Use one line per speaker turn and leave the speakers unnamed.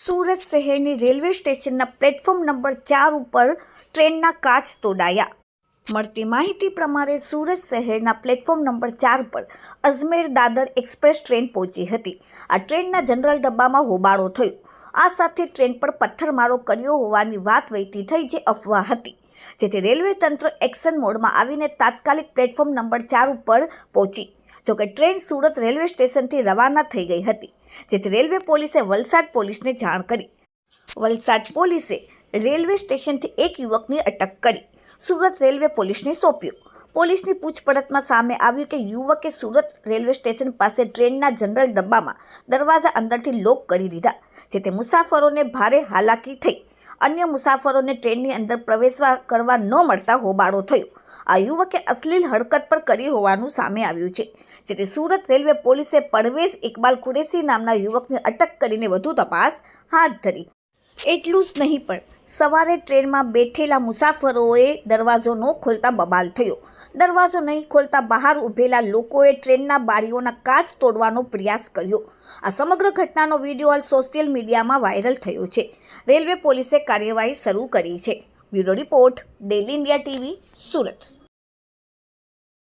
સુરત શહેરની રેલવે સ્ટેશનના platform number ચાર ઉપર ટ્રેનના કાચ તોડાયા. મળતી માહિતી પ્રમાણે સુરત શહેરના પ્લેટફોર્મ નંબર ચાર પર અજમેર દાદર એક્સપ્રેસ ટ્રેન પહોંચી હતી. આ ટ્રેનના જનરલ ડબ્બામાં હોબાળો થયો. આ સાથે ટ્રેન પર પથ્થરમારો કર્યો હોવાની વાત વહેતી થઈ જે અફવા હતી. જેથી રેલવે તંત્ર એક્શન મોડમાં આવીને તાત્કાલિક પ્લેટફોર્મ નંબર ચાર ઉપર પહોંચી. જોકે ટ્રેન સુરત રેલવે સ્ટેશનથી રવાના થઈ ગઈ હતી, જેથી રેલવે પોલીસે વલસાડ પોલીસને જાણ કરી. વલસાડ પોલીસે રેલવે સ્ટેશનથી એક યુવકની અટક કરી સુરત રેલવે પોલીસને સોંપ્યો. પોલીસની પૂછપરછમાં સામે આવ્યું કે યુવકે સુરત રેલવે સ્ટેશન પાસે ટ્રેનના જનરલ ડબ્બામાં દરવાજા અંદરથી લોક કરી દીધા, જેથી મુસાફરોને ભારે હાલાકી થઈ. અન્ય મુસાફરોને ટ્રેનની અંદર પ્રવેશવા કરવા ન મળતા હોબાળો થયો. આ યુવકે અશ્લીલ હરકત પર કરી હોવાનું સામે આવ્યું છે. જેથી સુરત રેલવે પોલીસે પરવેઝ ઇકબાલ કુરેશી નામના યુવકની અટક કરીને વધુ તપાસ હાથ ધરી. એટલું જ નહીં પણ સવારે ટ્રેનમાં બેઠેલા મુસાફરોએ દરવાજો ન ખોલતા બબાલ થયો. દરવાજો નહીં ખોલતા બહાર ઊભેલા લોકોએ ટ્રેનના બારીઓના કાચ તોડવાનો પ્રયાસ કર્યો. આ સમગ્ર ઘટનાનો વીડિયો હાલ સોશિયલ મીડિયામાં વાયરલ થયો છે. રેલવે પોલીસે કાર્યવાહી શરૂ કરી છે. Bureau report, daily India TV, Surat.